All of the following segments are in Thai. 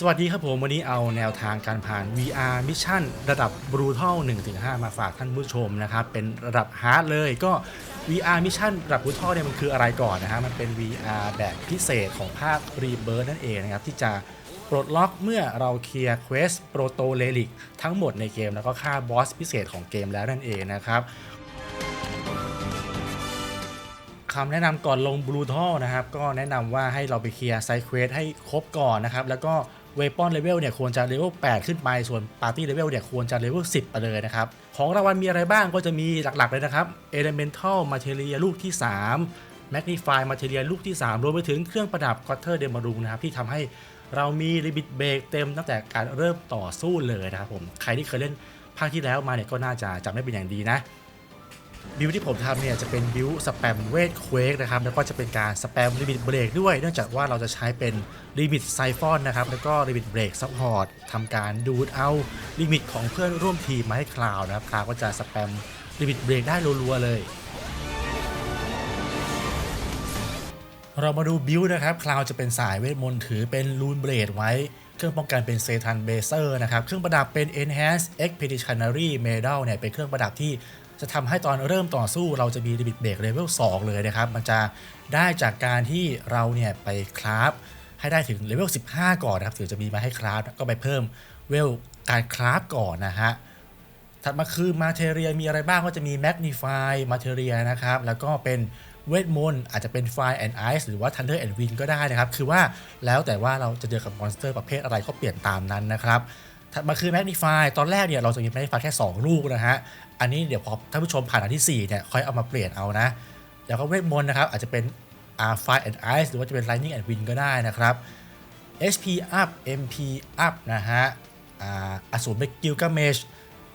สวัสดีครับผม วันนี้เอาแนวทางการผ่าน VR Mission ระดับ Brutal 1-5 มาฝากท่านผู้ชมนะครับ เป็นระดับฮาร์ดเลยก็ VR Mission ระดับ Brutal เนี่ยมันคืออะไรก่อนนะฮะมันเป็น VR แบบพิเศษของภาค Rebirth นั่นเองนะครับ ที่จะปลดล็อกเมื่อเราเคลียร์เควสโปรโตเลลิกทั้งหมดในเกมแล้วก็ฆ่าบอสพิเศษของเกมแล้วนั่นเองนะครับคำแนะนำก่อนลงบลูท l นะครับ ก็แนะนำว่าให้เราไปเคลียร์ไซเควสให้ครบก่อนนะครับ แล้วก็ เวปอนเลเวลเนี่ยควรจะเลเวล8 ขึ้นไป ส่วนปาร์ตี้เลเวลเนี่ยควรจะเลเวล10 ไปเลยนะครับ ของรางวัลมีอะไรบ้างก็จะมีหลักๆเลยนะครับ Elemental Material ลูกที่ 3 Magnify Material ลูกที่ 3 รวมไปถึงเครื่องประดับ Quarter d e m a r u นะครับ ที่ทำให้เรามีลิมิตเบรกเต็มตั้งแต่การเริ่มต่อสู้เลยนะครับผม ใครที่เคยเล่นภาคที่แล้วมาเนี่ยก็น่าจะจำได้เป็นอย่างดีนะ บิลที่ผมทำเนี่ยจะเป็นบิลสแปมเวทเควกนะครับแล้วก็จะเป็นการสแปมลิมิตเบรกด้วย เนื่องจากว่าเราจะใช้เป็นลิมิตไซฟอนนะครับแล้วก็ลิมิตเบรกซัพพอร์ตทำการดูดเอาลิมิตของเพื่อนร่วมทีมมาให้คลาวนะครับคลาวก็จะสแปมลิมิตเบรกได้รัวๆเลยเรามาดูบิลนะครับ คลาวจะเป็นสายเวทมนต์ถือเป็นลูนเบรดไว้ เครื่องป้องกันเป็นเซทันเบเซอร์นะครับ เครื่องประดับเป็น Enhanced Expeditionary Medal เนี่ย เป็นเครื่องประดับที่ จะทำให้ตอนเริ่มต่อสู้เราจะมีลิมิตเบรกเลเวล2เลยนะครับ มันจะได้จากการที่เราเนี่ยไปคราฟให้ได้ถึงเลเวล15 ก่อนนะครับถึงจะมีมาให้คราฟก็ไปเพิ่มเวลการคราฟก่อนนะฮะถัดมาคือมาเทเรียมีอะไรบ้างก็จะมี Magnify มาเทเรียนะครับ แล้วก็เป็นเวทมนต์อาจจะเป็น Fire and Ice หรือว่า Thunder and Wind ก็ได้นะครับ คือว่าแล้วแต่ว่าเราจะเจอกับมอนสเตอร์ประเภทอะไรก็เปลี่ยนตามนั้นนะครับ ถัดมาคือ Magnify ตอนแรกเนี่ยเราจะมี Magnify แค่ 2 ลูกนะฮะ อันนี้เดี๋ยวพอท่านผู้ชมผ่านอันที่4เนี่ยค่อยเอามาเปลี่ยนเอานะ แล้วก็เวทมนต์นะครับ อาจจะเป็น uh, Fire and Ice หรือว่าจะเป็น Lightning and Wind ก็ได้นะครับ HP up MP up นะฮะอาสูรเบกิลกาเมช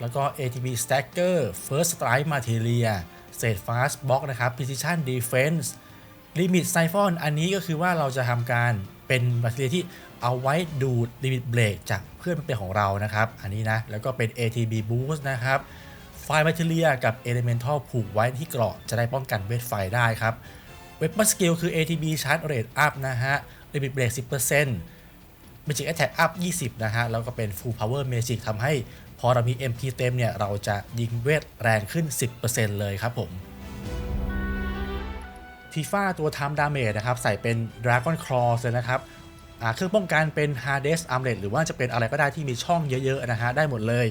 แล้วก็ ATB Stacker First Strike Materia Set Fast Block นะครับ Precision Defense Limit Siphon อันนี้ก็คือว่าเราจะทำการเป็นมาเทียที่ เอาไว้ดูด Limit Break จากเพื่อนเป็นของเรานะครับ อันนี้นะ แล้วก็เป็น ATB Boost นะครับ Fire Materia กับ Elemental ผูกไว้ที่เกราะจะได้ป้องกันเวทไฟได้ครับ Weapon Skill คือ ATB Charge Rate Up นะฮะ Limit Break 10% Magic Attack Up 20 นะฮะ แล้วก็เป็น Full Power Magic ทำให้พอเรามี MP เต็มเนี่ย เราจะยิงเวทแรงขึ้น 10%เลยครับผมทีฟ้าตัว Time Damage นะครับ ใส่เป็น Dragon Claw เลยนะครับ เครื่องป้องกันเป็น Hades Armlet หรือว่าจะเป็นอะไรก็ได้ที่มีช่องเยอะๆนะฮะได้หมดเลย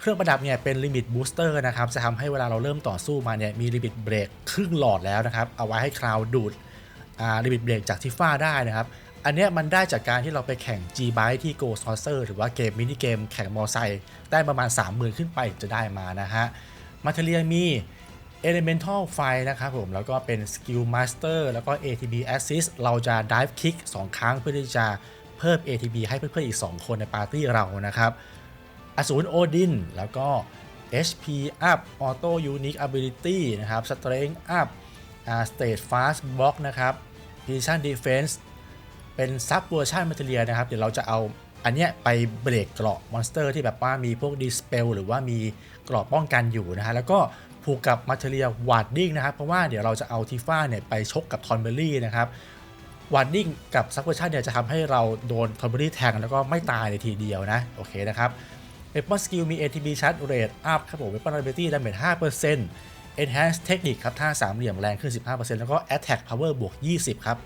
เครื่องประดับเนี่ยเป็น Limit Booster นะครับจะทำให้เวลาเราเริ่มต่อสู้มาเนี่ยมี Limit Break ครึ่งหลอดแล้วนะครับเอาไว้ให้คราวดูดลิมิตเบรกจากทิฟ้าได้นะครับอันเนี้ยมันได้จากการที่เราไปแข่ง G b y t e ที่ Go Saucer หรือว่าเกมมินิเกมแข่งมอไซค์ได้ประมาณ 30,000 ขึ้นไปจะได้มานะฮะมาเทเรียมี Elemental ไฟนะครับผม แล้วก็เป็น Skill Master แล้วก็ ATB Assist เราจะ Dive Kick 2 ครั้งเพื่อที่จะเพิ่ม ATB ให้เพื่อนๆอีก 2 คนในปาร์ตี้เรานะครับอสูรโอดินแล้วก็ HP up Auto Unique Ability นะครับ Strength up State Fast Block นะครับ Precision Defense เป็นซับเวอร์ชันมาเทียนะครับ เดี๋ยวเราจะเอาอันเนี้ยไปเบรกเกราะมอนสเตอร์ที่แบบว่ามีพวกดิสเปลหรือว่ามีเกราะป้องกันอยู่นะฮะ แล้วก็ ผูกกับมาเทียวาร์ดดิ้งนะครับ เพราะว่าเดี๋ยวเราจะเอาทีฟ้าเนี่ยไปชกกับทอนเบอรี่นะครับวาร์ดดิ้งกับซับเวอร์ชันเนี่ยจะทำให้เราโดนทอมเบอรี่แทงแล้วก็ไม่ตายในทีเดียวนะ โอเคนะครับ Weapon Skill มี ATB Charge Rate Up ครับผม Weapon Ability Damage 5% Enhanced Technique ครับท่าสามเหลี่ยมแรงขึ้น 15%แล้วก็ Attack Power บวก 20 ครับ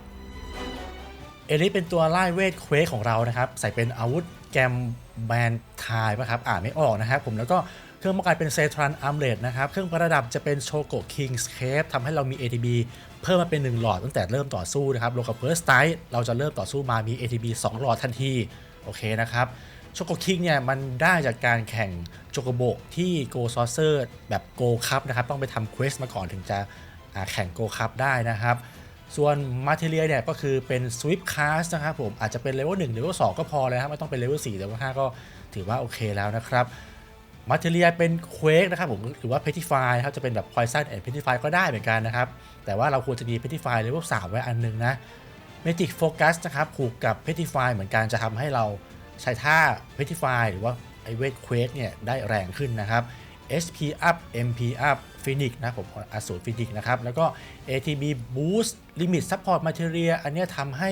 เอลิเป็นตัวไล่เวทเควสของเรานะครับ ใส่เป็นอาวุธแกมแบนทายป่ะครับ อ่านไม่ออกนะครับผมแล้วก็ เครื่องป้องกันเป็นเซทรันอัมเลดนะครับ เครื่องประดับจะเป็นโชโกคิงส์เคปทำให้เรามี ATB เพิ่มมาเป็น 1 หลอดตั้งแต่เริ่มต่อสู้นะครับลงกับเฟิร์สไ i เราจะเริ่มต่อสู้มามี ATB 2 หลอดทันที โอเคนะครับโชโกคิงเนี่ยมันได้จากการแข่งโจโกโบกที่โกซอเซอร์แบบโกคัพนะครับต้องไปทำเควสมาก่อนถึงจะแข่งโกคัพได้นะครับส่วนมาเทเรียเนี่ยก็คือเป็นสวิปค a s นะครับผมอาจจะเป็นเลเวล1เลเวล2ก็พอเลยครับไม่ต้องเป็นเลเวล4เลเวล5ก็ถือว่าโอเคแล้วนะครับ มาเทเรียเป็นเควกนะครับผมหรือว่าเพทิฟายครับจะเป็นแบบ Poison and Petrify ก็ได้เหมือนกันนะครับ แต่ว่าเราควรจะมี Petrify เลเวล3ไว้อันหนึงนะ Magic Focus นะครับผูกกับ Petrify เหมือนกันจะทำให้เราใช้ท่า Petrify หรือว่าไอเวทเควกเนี่ยได้แรงขึ้นนะครับ HP up MP up Phoenix นะผมอสูร Phoenix นะครับ แล้วก็ ATB Boost Limit Support Material อันเนี้ยทำให้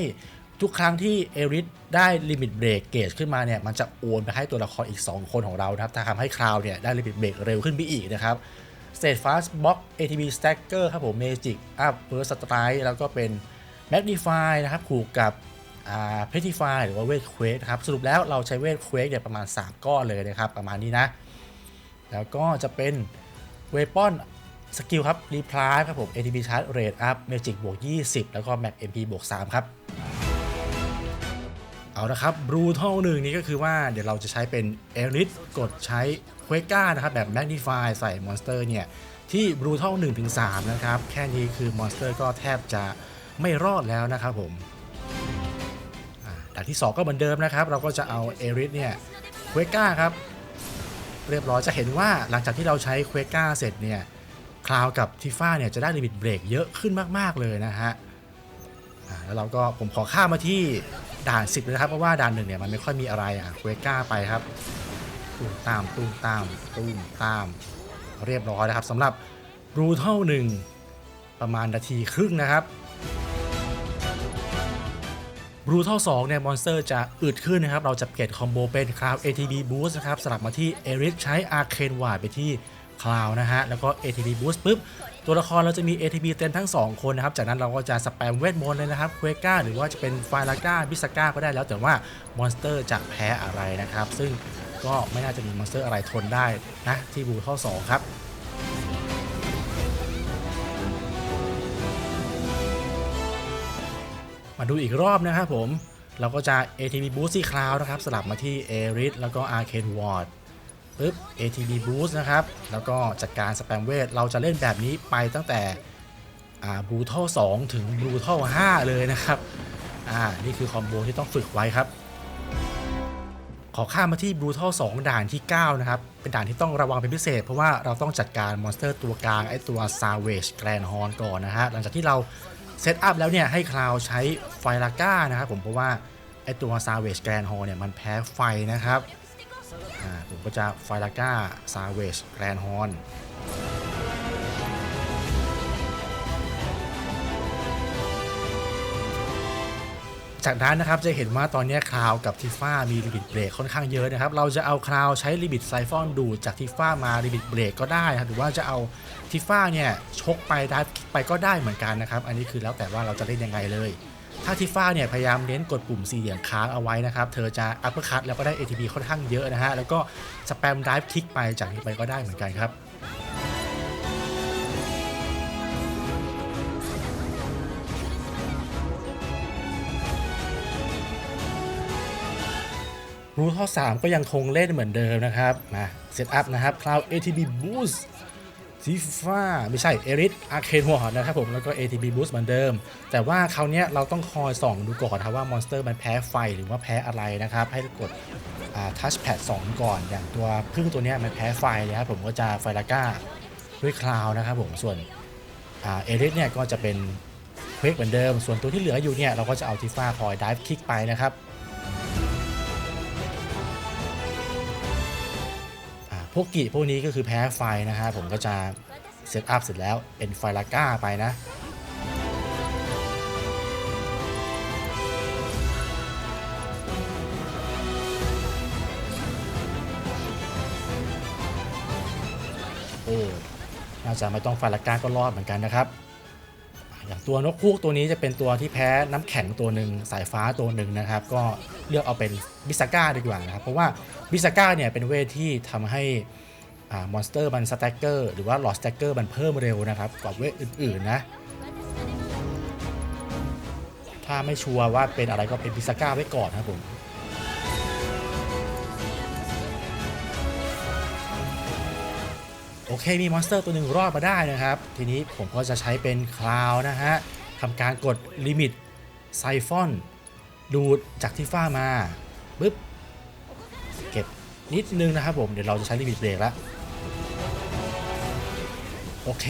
ทุกครั้งที่เอริสได้ลิมิตเบรกเกจขึ้นมาเนี่ยมันจะโอนไปให้ตัวละครอีก 2 คนของเรานะครับทำให้คราวเนี่ยได้ลิมิตเบรกเร็วขึ้นไปอีกนะครับ s t a t e Fast Box ATB Stacker ครับผม Magic Up Burst Strike แล้วก็เป็น Magnify นะครับผูกกับอ่า Petrify หรือว่าเวทเควสครับสรุปแล้วเราใช้เวทเควสเนี่ยประมาณ 3 ก้อนเลยนะครับ ประมาณนี้นะ แล้วก็จะเป็นเวปอนสกิลครับ Reply ครับผม ATB Charge Rate Up Magic บวก20 แล้วก็ Mac MP บวก3ครับ เอาละครับ Brutal หนึ่งนี้ก็คือว่าเดี๋ยวเราจะใช้เป็น e l i t กดใช้ q u a k a นะครับแบบ Magnify ใส่มอนสเตอร์เนี่ย ที่ Brutal 1-3นะครับ แค่นี้คือมอนสเตอร์ก็แทบจะไม่รอดแล้วนะครับผมด่านที่ 2 ก็เหมือนเดิมนะครับ เราก็จะเอา e l i t เนี่ย q u a k a ครับ เรียบร้อยจะเห็นว่าหลังจากที่เราใช้ q u a k a เสร็จเนี่ยคลาวกับทิฟ้าเนี่ยจะได้ลิมิตเบรกเยอะขึ้นมาก ๆ เลยนะฮะแล้วเราก็ผมขอข้ามมาที่ ด่าน10เลยนะครับ เพราะว่าด่านหนึ่งเนี่ยมันไม่ค่อยมีอะไรอะเควก้าไปครับตูมตามตูมตามตูมตาม เรียบร้อยนะครับสำหรับ Brutal 1ประมาณนาทีครึ่งนะครับ Brutal 2เนี่ยมอนสเตอร์จะอึดขึ้นนะครับ เราจะเปลี่ยนคอมโบเป็น Cloud ATB Boost นะครับ สลับมาที่ e r i s ใช้ Arcane Ward ไปที่ Cloud นะฮะ แล้วก็ ATB Boost ปุ๊บ ตัวละครเราจะมี ATB เต็มทั้ง 2 คนนะครับ จากนั้นเราก็จะสแปมเวทมนต์เลยนะครับเควก้าหรือว่าจะเป็นไฟลาก้าบิสก้าก็ได้แล้วแต่ว่ามอนสเตอร์จะแพ้อะไรนะครับ ซึ่งก็ไม่น่าจะมีมอนสเตอร์อะไรทนได้นะที่บูท่อ2ครับมาดูอีกรอบนะครับผม เราก็จะ ATB Boost ที่ Cloud นะครับ สลับมาที่ a r i s แล้วก็ Arcane Ward ปึ๊บ ATB Boost นะครับ แล้วก็จัดการสแปมเวท เราจะเล่นแบบนี้ไปตั้งแต่อ่า Brutal 2ถึง Brutal 5เลยนะครับอ่านี่คือคอมโบที่ต้องฝึกไว้ครับ ขอข้ามมาที่ Brutal 2ด่านที่ 9 นะครับ เป็นด่านที่ต้องระวังเป็นพิเศษ เพราะว่าเราต้องจัดการมอนสเตอร์ตัวกลาง ไอตัว Savage Grand Horn ก่อนนะฮะ หลังจากที่เราเซตอัพแล้วเนี่ยให้คลาวใช้ไฟลาก้านะครับผมเพราะว่าไอตัว Savage Grand Horn เนี่ยมันแพ้ไฟนะครับ อ่าผมก็จะไฟลาก้าซาเวชแกรนฮอน จากนั้นนะครับจะเห็นว่าตอนนี้คราวกับทิฟ้ามีลิมิตเบรกค่อนข้างเยอะนะครับ เราจะเอาคราวใช้ลิมิตไซฟอนดูดจากทิฟ้ามาลิมิตเบรกก็ได้ครับหรือว่าจะเอาทิฟ้าเนี่ยชกไปได้ไปก็ได้เหมือนกันนะครับ อันนี้คือแล้วแต่ว่าเราจะเล่นยังไงเลย ถ้าทิฟ้าเนี่ยพยายามเน้นกดปุ่มสี่เหลี่ยมค้างเอาไว้นะครับ เธอจะอัปเปอร์คัตแล้วก็ได้ ATP ค่อนข้างเยอะนะฮะแล้วก็สแปมไดฟ์คลิกไปจากนี้ไปก็ได้เหมือนกันครับ รูท่อ3ก็ยังคงเล่นเหมือนเดิมนะครับ มาเซตอัพนะครับ Cloud ATB Boost ซีฟ้าไม่ใช่เอริสอาร์เคนวอร์ดนะครับผมแล้วก็ ATB Boost เหมือนเดิม แต่ว่าคราวนี้เราต้องคอยส่องดูก่อนครับว่ามอนสเตอร์มันแพ้ไฟหรือว่าแพ้อะไรนะครับ ให้กดทัชแพด2ก่อนอย่างตัวพึ่งตัวนี้มันแพ้ไฟนะครับผมก็จะไฟลาก้าด้วยคลาวนะครับผมส่วนเอริสเนี่ยก็จะเป็นเควกเหมือนเดิม ส่วนตัวที่เหลืออยู่เนี่ยเราก็จะเอาทิฟ้าคอยดิฟคิกไปนะครับ พวกกีพวกนี้ก็คือแพ้ไฟนะฮะผมก็จะเซตอัพเสร็จแล้วเป็นไฟลาก้าไปนะโอ้น่าจะไม่ต้องไฟลาก้าก็รอดเหมือนกันนะครับ อย่างตัวนกคูกตัวนี้จะเป็นตัวที่แพ้น้ำแข็งตัวหนึ่งสายฟ้าตัวหนึ่งนะครับ ก็เลือกเอาเป็นบิสก้าดีกว่านะครับ เพราะว่าบิสก้าเนี่ยเป็นเวทที่ทำให้มอนสเตอร์มันสแต็กเกอร์หรือว่าหลอดสแต็กเกอร์มันเพิ่มเร็วนะครับกว่าเวทอื่นๆนะถ้าไม่ชัวร์ว่าเป็นอะไรก็เป็นบิสก้าไว้ก่อนนะครับผม โอเคมีมอนสเตอร์ตัวหนึ่งรอดมาได้นะครับ ทีนี้ผมก็จะใช้เป็นคลาวนะฮะทำการกดลิมิตไซฟอนดูดจากที่ฟ้ามาปึ๊บเก็บนิดนึงนะครับผมเดี๋ยวเราจะใช้ลิมิตเบรกแล้วโอเค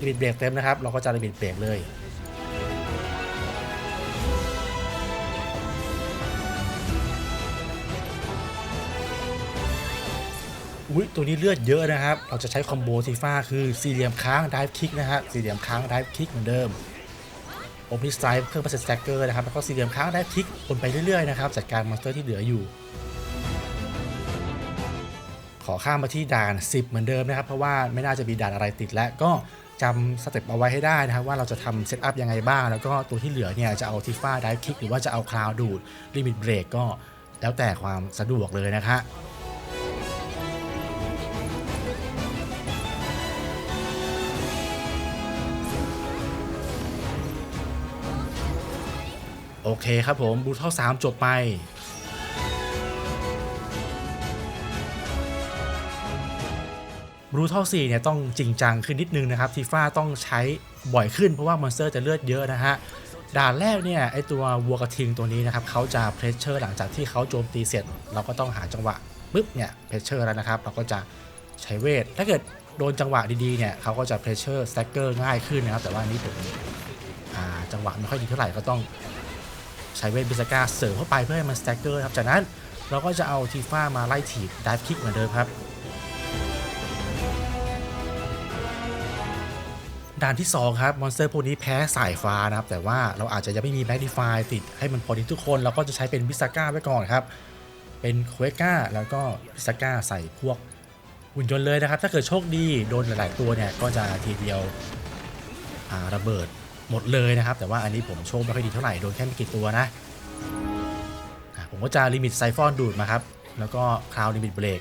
ลิมิตเบรกเต็มนะครับ เราก็จะลิมิตเบรกเลย อุ้ยตัวนี้เลือดเยอะนะครับ เราจะใช้คอมโบทีฟ้าคือสี่เหลี่ยมค้างดิฟคิกนะฮะสี่เหลี่ยมค้างดิฟคิกเหมือนเดิมโอมิสไตร์เพิ่มเปร์เซ็นต์แต็กเกอร์นะครับแล้วก็สี่เหลี่ยมค้างได้พลิกวนไปเรื่อยๆนะครับจัดการมอนสเตอร์ที่เหลืออยู่ ขอข้ามมาที่ด่าน 10 เหมือนเดิมนะครับ เพราะว่าไม่น่าจะมีด่านอะไรติดแล้วก็จำสเต็ปเอาไว้ให้ได้นะครับว่าเราจะทำเซตอัพยังไงบ้าง แล้วก็ตัวที่เหลือเนี่ยจะเอาทิฟ้าได้คิกหรือว่าจะเอาคลาวดูดลิมิตเบรกก็แล้วแต่ความสะดวกเลยนะคะ โอเคครับผมบูทอล3จบไปบรูทัล4เนี่ยต้องจริงจังขึ้นนิดนึงนะครับทีฟ้าต้องใช้บ่อยขึ้นเพราะว่ามอนสเตอร์จะเลือดเยอะนะฮะด่านแรกเนี่ยไอตัววัวกระทิงตัวนี้นะครับเขาจะเพรสเชอร์หลังจากที่เขาโจมตีเสร็จ เราก็ต้องหาจังหวะปุ๊บเนี่ยเพรสเชอร์แล้วนะครับ เราก็จะใช้เวท ถ้าเกิดโดนจังหวะดีๆเนี่ยเขาก็จะเพรสเชอร์สแต็กเกอร์ง่ายขึ้นนะครับแต่ว่านี้ผมอ่าจังหวะไม่ค่อยดีเท่าไหร่ก็ต้อง ใช้เวทบิสกาเสริมเข้าไปเพื่อให้มันสแต็กเกอร์ครับ จากนั้นเราก็จะเอาทีฟ้ามาไล่ถีบดิฟคิกเหมือนเดิมครับด่านที่ 2 ครับ มอนสเตอร์พวกนี้แพ้สายฟ้านะครับ แต่ว่าเราอาจจะยังไม่มีแมกนิฟายติดให้มันพอดีทุกคน เราก็จะใช้เป็นวิสก้าไว้ก่อนครับ เป็นเควก้าแล้วก็วิสก้าใส่พวกหุ่นยนต์เลยนะครับ ถ้าเกิดโชคดีโดนหลาย ๆ ตัวเนี่ย ก็จะทีเดียวระเบิด หมดเลยนะครับ แต่ว่าอันนี้ผมโชคไม่ค่อยดีเท่าไหร่โดนแค่ไม่กี่ตัวนะ ผมก็จะลิมิตไซฟอนดูดมาครับ แล้วก็คราวลิมิตเบรก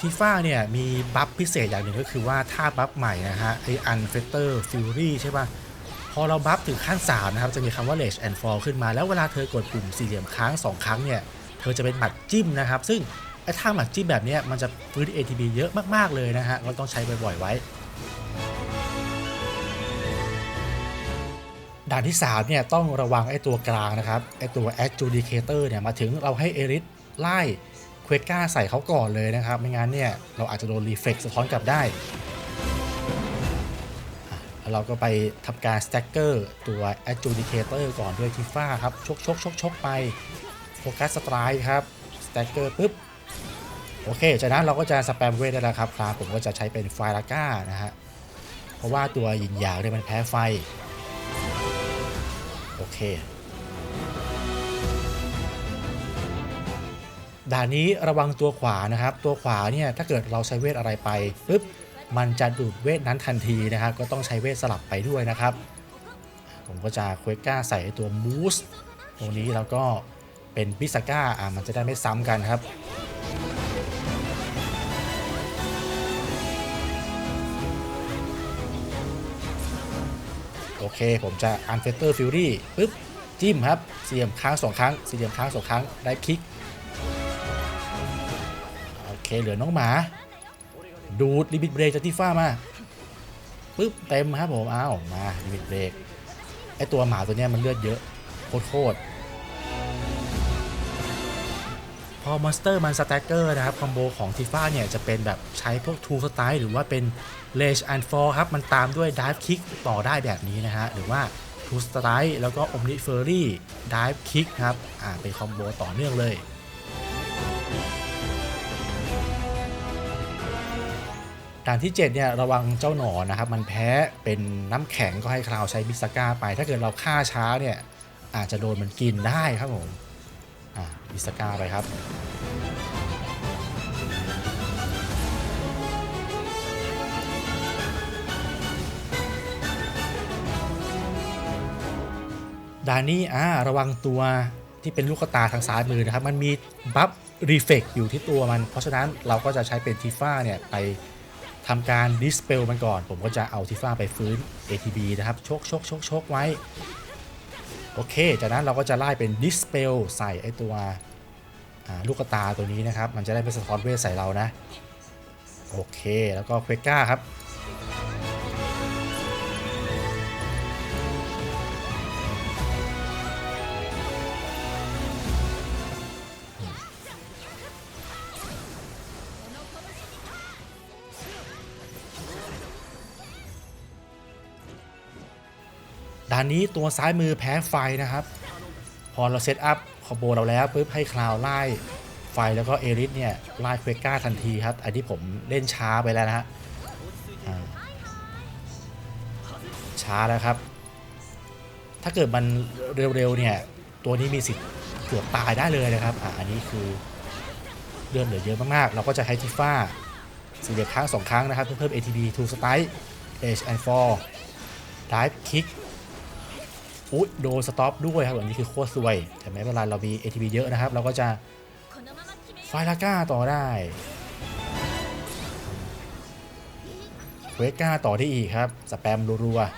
ทีฟ้าเนี่ยมีบัฟพิเศษอย่างหนึ่งก็คือว่าถ้าบัฟใหม่นะฮะไออันเฟเตอร์ฟิวรี่ใช่ป่ะ พอเราบัฟถึงขั้น3นะครับ จะมีคำว่า Rage and Fall ขึ้นมา แล้วเวลาเธอกดปุ่มสี่เหลี่ยมค้าง 2 ครั้งเนี่ย เธอจะเป็นหมัดจิ้มนะครับ ซึ่งไอ้ท่าหมัดจิ้มแบบนี้มันจะฟื้น ATB เยอะมาก ๆ เลยนะฮะเราต้องใช้บ่อย ๆ ไว้ ด่านที่3เนี่ยต้องระวังไอ้ตัวกลางนะครับไอ้ตัว Adjudicator เนี่ยมาถึงเราให้เอริสไล่เควก้าใส่เขาก่อนเลยนะครับ ไม่งั้นเนี่ยเราอาจจะโดนรีเฟกสะท้อนกลับได้ เราก็ไปทำการ stacker ตัว adjudicator ก่อนด้วยทิฟ้าครับ ชกชกชกชกไปโฟกัสสไตร์ครับ stacker ปุ๊บ โอเค จากนั้นเราก็จะสแปมเวทได้แล้วครับครับผมก็จะใช้เป็นไฟลาก้านะฮะเพราะว่าตัวหยินหยางเนี่ยมันแพ้ไฟ โอเค ด่านนี้ระวังตัวขวานะครับ ตัวขวาเนี่ยถ้าเกิดเราใช้เวทอะไรไปปุ๊บมันจะดูดเวทนั้นทันทีนะครับ ก็ต้องใช้เวทสลับไปด้วยนะครับ ผมก็จะควก้าใส่ตัวมูสตรงนี้แล้วก็เป็นพิซาก้าอะมันจะได้ไม่ซ้ำกันครับ โอเค ผมจะอันเฟเตอร์ฟิวรี่ปึ๊บ จิ้มครับสี่เหลี่ยมค้างสองครั้งสี่เหลี่ยมค้างสองครั้งได้คลิก โอเค เหลือน้องหมา ดูดลิมิตเบรกจากที่ฟ้ามาปึ๊บ เต็มครับผม อ้าว มาลิมิตเบรกไอตัวหมาตัวเนี้ยมันเลือดเยอะโคตร พอมอนสเตอร์มันสแต็กเกอร์นะครับคอมโบของทีฟ้าเนี่ย จะเป็นแบบใช้พวกทูสไตล์หรือว่าเป็นเลชแอนด์ฟอร์ครับ มันตามด้วยดิฟคิกต่อได้แบบนี้นะฮะ หรือว่าทูสไตล์แล้วก็อมนิเฟอรี่ดิฟคิกครับ อ่า เป็นคอมโบต่อเนื่องเลยด่านที่7เนี่ยระวังเจ้าหนอนนะครับ มันแพ้เป็นน้ำแข็งก็ให้คราวใช้บิสก้าไป ถ้าเกิดเราฆ่าช้าเนี่ยอาจจะโดนมันกินได้ครับผม อิสกาไปครับดานนี้อ่าระวังตัวที่เป็นลูกตาทางซ้ายมือนะครับ มันมีบัฟรีเฟกอยู่ที่ตัวมัน เพราะฉะนั้นเราก็จะใช้เป็นทีฟ้าเนี่ย ไปทำการดิสเปลมันก่อน ผมก็จะเอาทีฟ้าไปฟื้น ATB นะครับ ชกชกชกชกไว้ โอเค จากนั้นเราก็จะไล่เป็นดิสเปลใส่ไอตัวลูกตาตัวนี้นะครับ มันจะได้เป็นสะท้อนเวทใส่เรานะ โอเค แล้วก็เควก้าครับ ด่านนี้ตัวซ้ายมือแพ้ไฟนะครับ พอเราเซตอัพคอมโบเราแล้วปุ๊บให้คลาวไล่ไฟแล้วก็เอริสเนี่ยไล่เควก้าทันทีครับ อันนี้ผมเล่นช้าไปแล้วนะฮะช้าแล้วครับ ถ้าเกิดมันเร็วๆเนี่ยตัวนี้มีสิทธิ์เกือบตายได้เลยนะครับอะอันนี้คือเลือดเหลือเยอะมากๆ เราก็จะใช้ทิฟ้าสี่เหลี่ยมครั้งสองครั้งนะครับ เพื่อเพิ่ม ATB to strike edge and fall dive kick อุ๊ยโดนสต็อปด้วยครับอันนี้คือโคตรซวยแต่ไม่เป็นไรเรามี ATB เยอะนะครับ เราก็จะไฟลาก้าต่อได้เวก้าต่อได้อีกครับ สแปมรัวๆ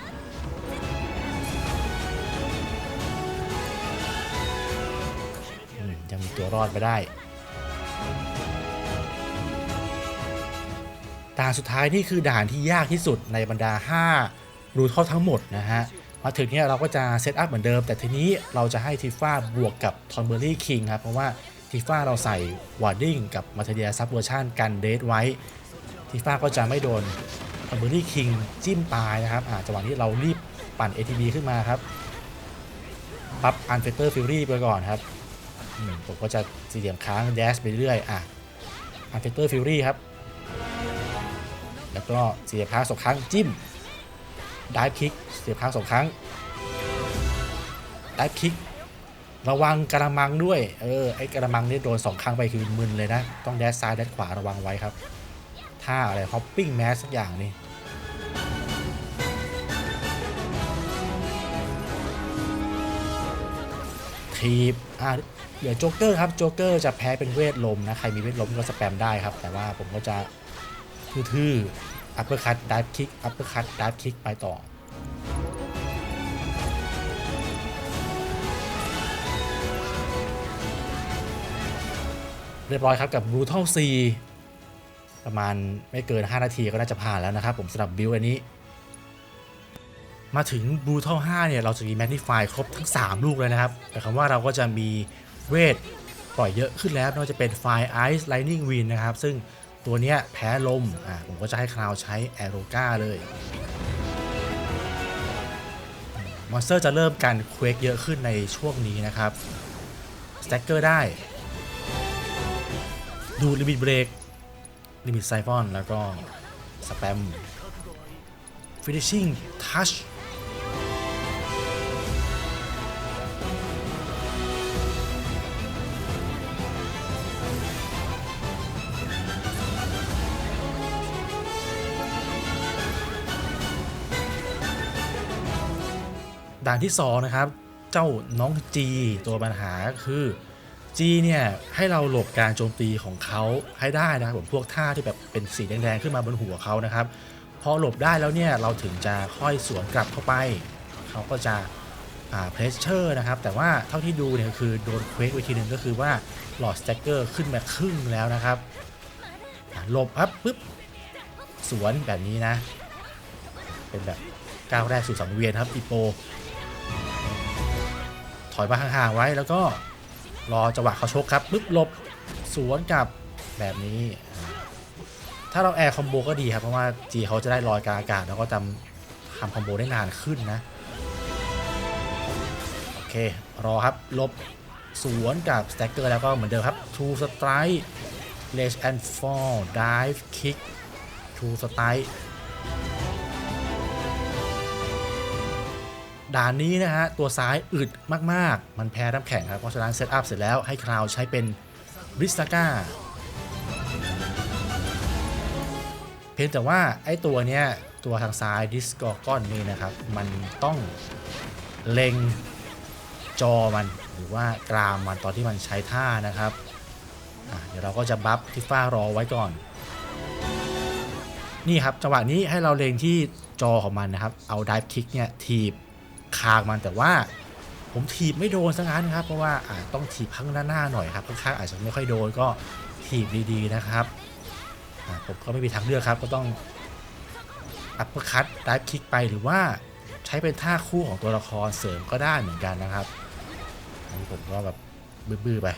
ยังมีตัวรอดไปได้ ด่านสุดท้ายนี่คือด่านที่ยากที่สุดในบรรดา 5 รูททั้งหมดนะฮะ มาถึงเนี่ยเราก็จะเซตอัพเหมือนเดิม แต่ทีนี้เราจะให้ทิฟ้าบวกกับทอนเบอรี่คิงครับ เพราะว่าทิฟ้าเราใส่วอร์ดิ้งกับมาเทเรียซับเวอร์ชันกันเดทไว้ทิฟ้าก็จะไม่โดนทอนเบอรี่คิงจิ้มตายนะครับอาจังหวะนี้เรารีบปั่น ATB ขึ้นมาครับปรับอันเฟเตอร์ฟิลลี่ไปก่อนครับผมก็จะสี่เหลี่ยมค้างแดชไปเรื่อยอะอันเฟเตอร์ฟิลลี่ครับ แล้วก็สี่เสียบค้างสองครั้งจิ้มดิฟคิก เสียบครั้งสองครั้งดิฟคิก ระวังกระมังด้วย เออ ไอ้กระมังนี่โดนสองครั้งไปคือมึนเลยนะ ต้องแดชซ้ายแดชขวาระวังไว้ครับ ท่าอะไรฮอปปิ้งแมสสักอย่างนี่ทีบอ่าเดี๋ยวโจ๊กเกอร์ครับ โจ๊กเกอร์จะแพ้เป็นเวทลมนะ ใครมีเวทลมก็สแปมได้ครับ แต่ว่าผมก็จะทื่อๆอัปเปอร์คัตดิฟคิกอัปเปอร์คัตดิฟคิกไปต่อ เรียบร้อยครับกับ Brutal C ประมาณไม่เกิน 5 นาทีก็น่าจะผ่านแล้วนะครับผมสำหรับบิลอันนี้ มาถึง Brutal 5 เนี่ย เราจะมี Magnify ครบทั้ง 3 ลูกเลยนะครับ แต่คำว่าเราก็จะมีเวทปล่อยเยอะขึ้นแล้วไม่ว่าจะเป็น Fire Ice Lightning Wind นะครับ ซึ่งตัวเนี้ยแพ้ลมอ่าผมก็จะให้คราวใช้แอโรกาเลยมอนสเตอร์จะเริ่มการเควกเยอะขึ้นในช่วงนี้นะครับสแต็กเกอร์ได้ ดูลิมิตเบรกลิมิตไซฟอนแล้วก็สแปม finishing touch ด่านที่ 2 นะครับ เจ้าน้องจีตัวปัญหาคือ จีเนี่ยให้เราหลบการโจมตีของเขาให้ได้นะครับผมพวกท่าที่แบบเป็นสีแดงๆขึ้นมาบนหัวเขานะครับพอหลบได้แล้วเนี่ยเราถึงจะค่อยสวนกลับเข้าไป เขาก็จะเพรสเชอร์นะครับ แต่ว่าเท่าที่ดูเนี่ยคือโดนเควกไปทีหนึงก็คือว่าหลอดสแต็กเกอร์ขึ้นมาครึ่งแล้วนะครับหลบครับปุ๊บสวนแบบนี้นะ เป็นแบบก้าวแรกสู่สังเวียนครับอีโป ถอยมาห่างๆไว้แล้วก็ รอจังหวะเขาชกครับปึ๊บลบสวนกลับแบบนี้ ถ้าเราแอร์คอมโบก็ดีครับเพราะว่าจีเขาจะได้ลอยกลางอากาศแล้วก็จำทำคอมโบได้นานขึ้นนะโอเครอครับลบสวนกับสแต็กเกอร์แล้วก็เหมือนเดิมครับ True Strike Ledge and Fall Dive Kick True Strike ด่านนี้นะฮะตัวซ้ายอึดมากๆ มันแพ้น้ำแข็งครับเพราะฉะนั้นเซตอัพเสร็จแล้วให้คราวใช้เป็นบริสตาก้าเพียงแต่ว่าไอ้ตัวเนี้ยตัวทางซ้ายดิสกอร์กอนนี่นะครับ มันต้องเล็งจอมันหรือว่ากรามมันตอนที่มันใช้ท่านะครับเดี๋ยวเราก็จะบัฟที่ฟ้ารอไว้ก่อน นี่ครับจังหวะนี้ให้เราเล็งที่จอของมันนะครับ เอาดิฟคิกเนี่ยทีบ คางมันแต่ว่าผมถีบไม่โดนซะงั้นครับ เพราะว่าอาจต้องถีบข้างด้าหน้าหน่อยครับข้างๆอาจจะไม่ค่อยโดนก็ถีบดีๆนะครับผมก็ไม่มีทางเลือกครับ ก็ต้องอัปเปอร์คัตดิฟคิกไปหรือว่าใช้เป็นท่าคู่ของตัวละครเสริมก็ได้เหมือนกันนะครับอันนี้ผมก็แบบบื้อๆไป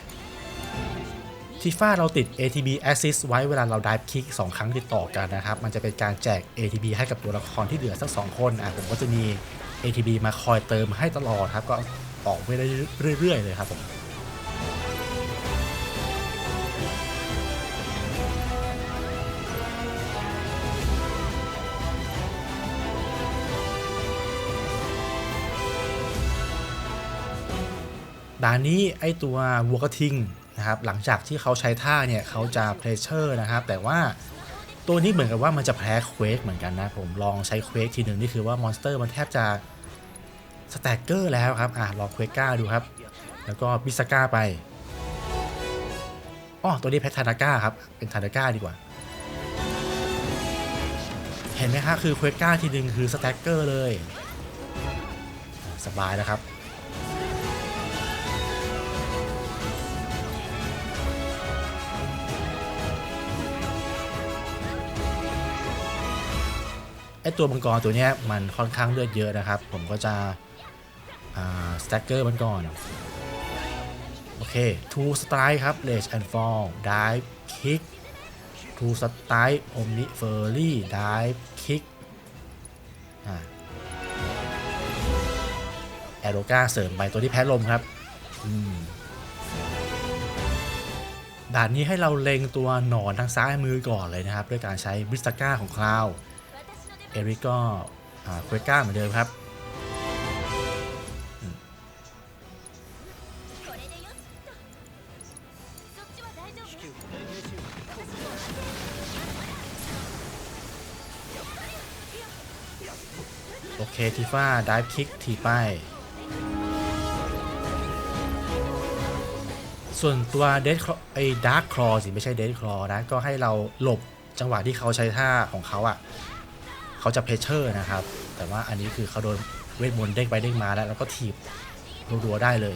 ทีฟ้าเราติด ATB Assist ไว้เวลาเราดิฟคิก 2 ครั้งติดต่อกันนะครับ มันจะเป็นการแจก ATB ให้กับตัวละครที่เหลือสัก 2 คนอะผมก็จะมี ATB มาคอยเติมให้ตลอดครับ ก็ออกไปได้เรื่อย ๆ เลยครับผมด่านนี้ไอตัววัวกระทิงนะครับหลังจากที่เขาใช้ท่าเนี่ยเขาจะเพลเชอร์นะครับ แต่ว่าตัวนี้เหมือนกับว่ามันจะแพ้เควกเหมือนกันนะผมลองใช้เควกทีหนึ่งนี่คือว่ามอนสเตอร์มันแทบจะ สแต็กเกอร์แล้วครับ อะลองเควกก้าดูครับ แล้วก็บิสก้าไปอ๋อตัวนี้แพทธานาก้าครับ เป็นธานาก้าดีกว่า เห็นไหมครับคือเควกก้าทีหนึ่งคือสแต็กเกอร์เลย สบายนะครับไอตัวมังกรตัวนี้มันค่อนข้างเลือดเยอะนะครับ ผมก็จะ สแต็กเกอร์มันก่อน โอเค two strike ครับ rage and fall dive kick two strike omni fury dive kick อ่าแอโรกาเสริมไปตัวที่แพ้ลมครับด่านนี้ให้เราเล็งตัวหนอนทางซ้ายมือก่อนเลยนะครับ ด้วยการใช้บริสก้าของคลาว เอริกก็เควก้าเหมือนเดิมครับ ทีฟ้าดิฟคิกทีป้ายส่วนตัวเดดไอ้ดาร์คคลอสิไม่ใช่เดดคลอนะ ก็ให้เราหลบจังหวะที่เขาใช้ท่าของเขาอะ่ะเขาจะเพชเชอร์นะครับ แต่ว่าอันนี้คือเขาโดนเวทมนต์เด้งไปเด้งมาแล้ว แล้วก็ถีบรัวๆได้เลย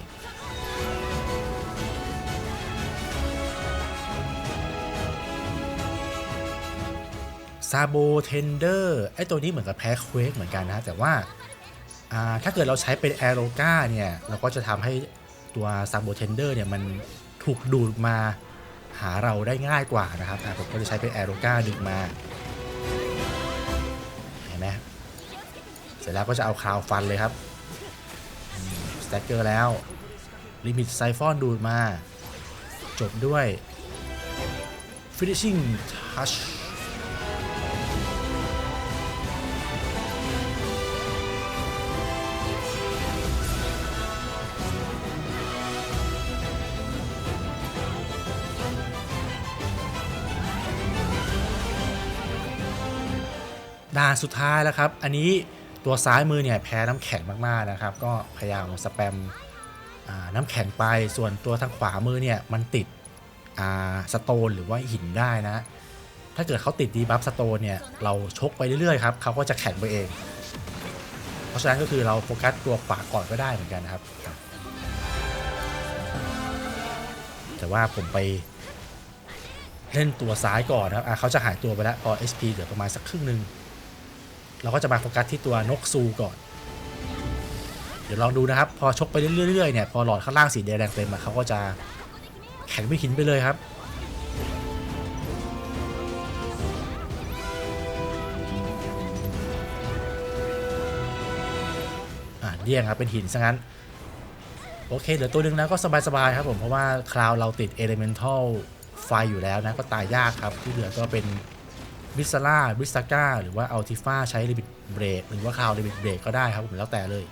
ซาโบเทนเดอร์ไอตัวนี้เหมือนกับแพ้เควกเหมือนกันนะ แต่ว่าถ้าเกิดเราใช้เป็นแอโรกาเนี่ย เราก็จะทำให้ตัวซาโบเทนเดอร์เนี่ย มันถูกดูดมาหาเราได้ง่ายกว่านะครับผมก็จะใช้เป็นแอโรกาดึงมา เห็นไหมเสร็จแล้วก็จะเอาคาวฟันเลยครับสแต็กเกอร์แล้ว ลิมิตไซฟอนดูดมา จบด้วย finishing touch ด่านสุดท้ายแล้วครับ อันนี้ตัวซ้ายมือเนี่ยแพ้น้ำแข็งมากๆนะครับ ก็พยายามสแปมน้ำแข็งไปส่วนตัวทางขวามือเนี่ยมันติดสโตนหรือว่าหินได้นะ ถ้าเกิดเขาติดดีบัฟสโตนเนี่ยเราชกไปเรื่อยๆครับเขาก็จะแข็งไปเอง เพราะฉะนั้นก็คือเราโฟกัสตัวขวาก่อนก็ได้เหมือนกันนะครับ แต่ว่าผมไปเล่นตัวซ้ายก่อนนะครับเขาจะหายตัวไปแล้วพอ SP เหลือประมาณสักครึ่งหนึ่ง เราก็จะมาโฟกัสที่ตัวนกซูก่อน เดี๋ยวลองดูนะครับ พอชกไปเรื่อยๆเนี่ยพอหลอดข้างล่างสีแดงเต็มอะเขาก็จะแข็งไม่หินไปเลยครับอ่าเดี่ยงครับเป็นหินซะงั้น โอเคเหลือตัวนึงแล้วก็สบายๆครับผมเพราะว่าคราวเราติด Elemental ไฟอยู่แล้วนะก็ตายยากครับที่เหลือก็เป็น บิสล่าบิสก้าหรือว่าอัลติฟ้าใช้ลิมิตเบรกหรือว่าคาวลิมิตเบรกก็ได้ครับผมแล้วแต่เลย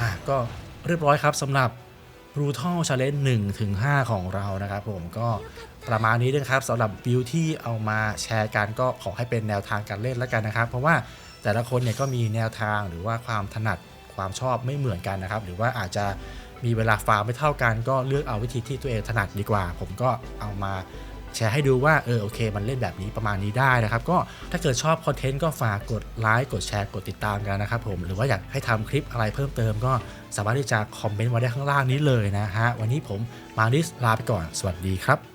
อะก็เรียบร้อยครับสำหรับ Brutal Challenge 1ถึง5ของเรานะครับผมก็ประมาณนี้นะครับสำหรับบิวที่เอามาแชร์กันก็ขอให้เป็นแนวทางการเล่นแล้วกันนะครับ เพราะว่าแต่ละคนเนี่ยก็มีแนวทางหรือว่าความถนัดความชอบไม่เหมือนกันนะครับ หรือว่าอาจจะมีเวลาฟาร์มไม่เท่ากัน ก็เลือกเอาวิธีที่ตัวเองถนัดดีกว่า ผมก็เอามา แชร์ให้ดูว่าเออโอเค มันเล่นแบบนี้ประมาณนี้ได้นะครับ ก็ถ้าเกิดชอบคอนเทนต์ก็ฝากกดไลค์กดแชร์กดติดตามกันนะครับผมหรือว่าอยากให้ทำคลิปอะไรเพิ่มเติมก็สามารถที่จะคอมเมนต์ไว้ได้ข้างล่างนี้เลยนะฮะวันนี้ผมมาริสลาไปก่อนสวัสดีครับ